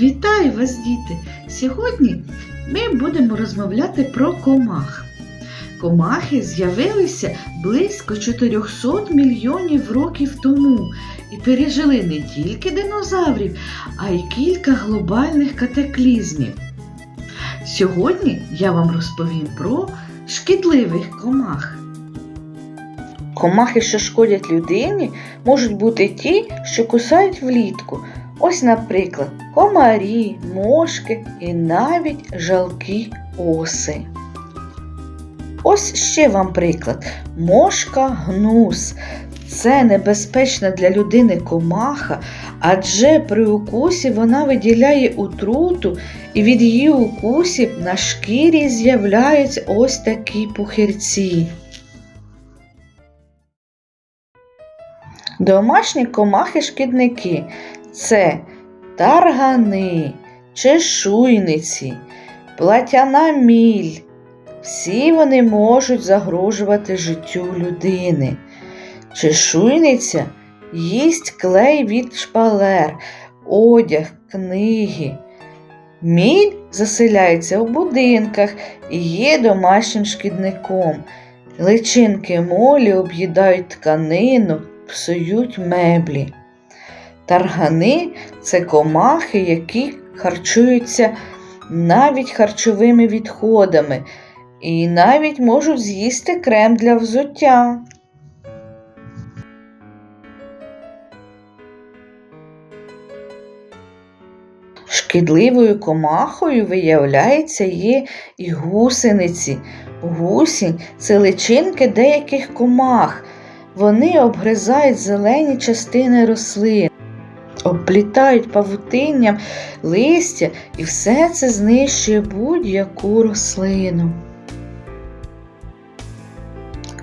Вітаю вас, діти! Сьогодні ми будемо розмовляти про комах. Комахи з'явилися близько 400 мільйонів років тому і пережили не тільки динозаврів, а й кілька глобальних катаклізмів. Сьогодні я вам розповім про шкідливих комах. Комахи, що шкодять людині, можуть бути ті, що кусають влітку. Ось, наприклад, комарі, мошки і навіть жалкі оси. Ось ще вам приклад. Мошка гнус. Це небезпечна для людини комаха, адже при укусі вона виділяє утруту, і від її укусів на шкірі з'являються ось такі пухирці. Домашні комахи-шкідники це таргани, чешуйниці, платяна міль. Всі вони можуть загрожувати життю людини. Чешуйниця їсть клей від шпалер, одяг, книги. Міль заселяється у будинках і є домашнім шкідником. Личинки молі об'їдають тканину, псують меблі. Таргани це комахи, які харчуються навіть харчовими відходами і навіть можуть з'їсти крем для взуття. Шкідливою комахою, виявляється, є і гусениці. Гусінь це личинки деяких комах. Вони обгризають зелені частини рослин, обплітають павутинням листя і все це знищує будь-яку рослину.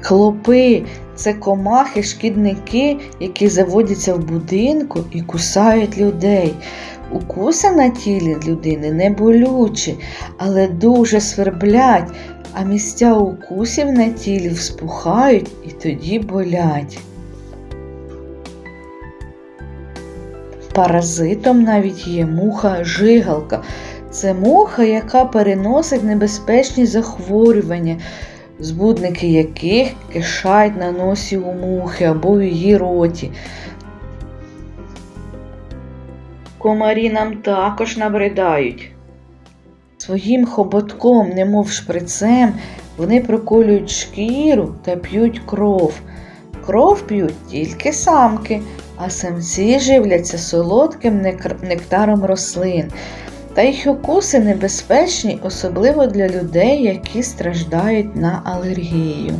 Клопи це комахи, шкідники, які заводяться в будинку і кусають людей. Укуси на тілі людини не болючі, але дуже сверблять, а місця укусів на тілі вспухають і тоді болять. Паразитом навіть є муха-жигалка. Це муха, яка переносить небезпечні захворювання, збудники яких кишають на носі у мухи або в її роті. Комарі нам також набридають. Своїм хоботком, немов шприцем, вони проколюють шкіру та п'ють кров. Кров п'ють тільки самки, а самці живляться солодким нектаром рослин. Та їх укуси небезпечні, особливо для людей, які страждають на алергію.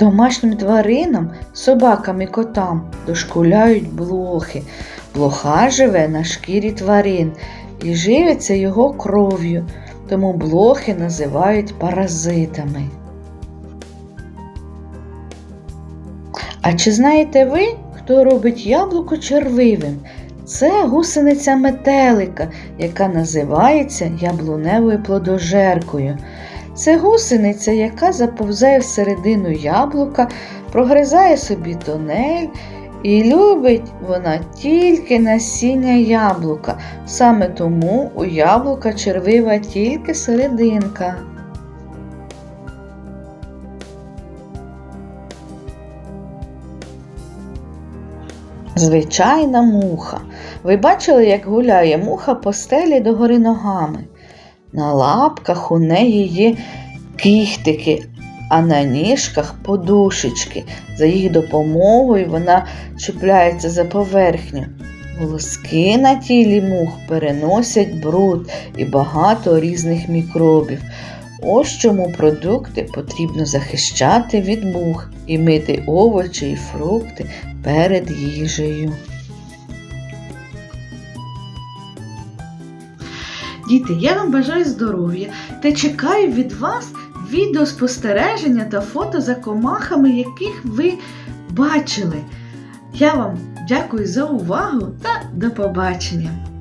Домашнім тваринам, собакам і котам дошкуляють блохи. Блоха живе на шкірі тварин і живиться його кров'ю, тому блохи називають паразитами. А чи знаєте ви, хто робить яблуко червивим? Це гусениця метелика, яка називається яблуневою плодожеркою. Це гусениця, яка заповзає всередину яблука, прогризає собі тонель і любить вона тільки насіння яблука. Саме тому у яблука червива тільки серединка. Звичайна муха. Ви бачили, як гуляє муха по стелі догори ногами? На лапках у неї є кіхтики, а на ніжках подушечки. За їх допомогою вона чіпляється за поверхню. Волоски на тілі мух переносять бруд і багато різних мікробів. Ось чому продукти потрібно захищати від мух і мити овочі і фрукти перед їжею. Діти, я вам бажаю здоров'я та чекаю від вас відеоспостереження та фото за комахами, яких ви бачили. Я вам дякую за увагу та до побачення!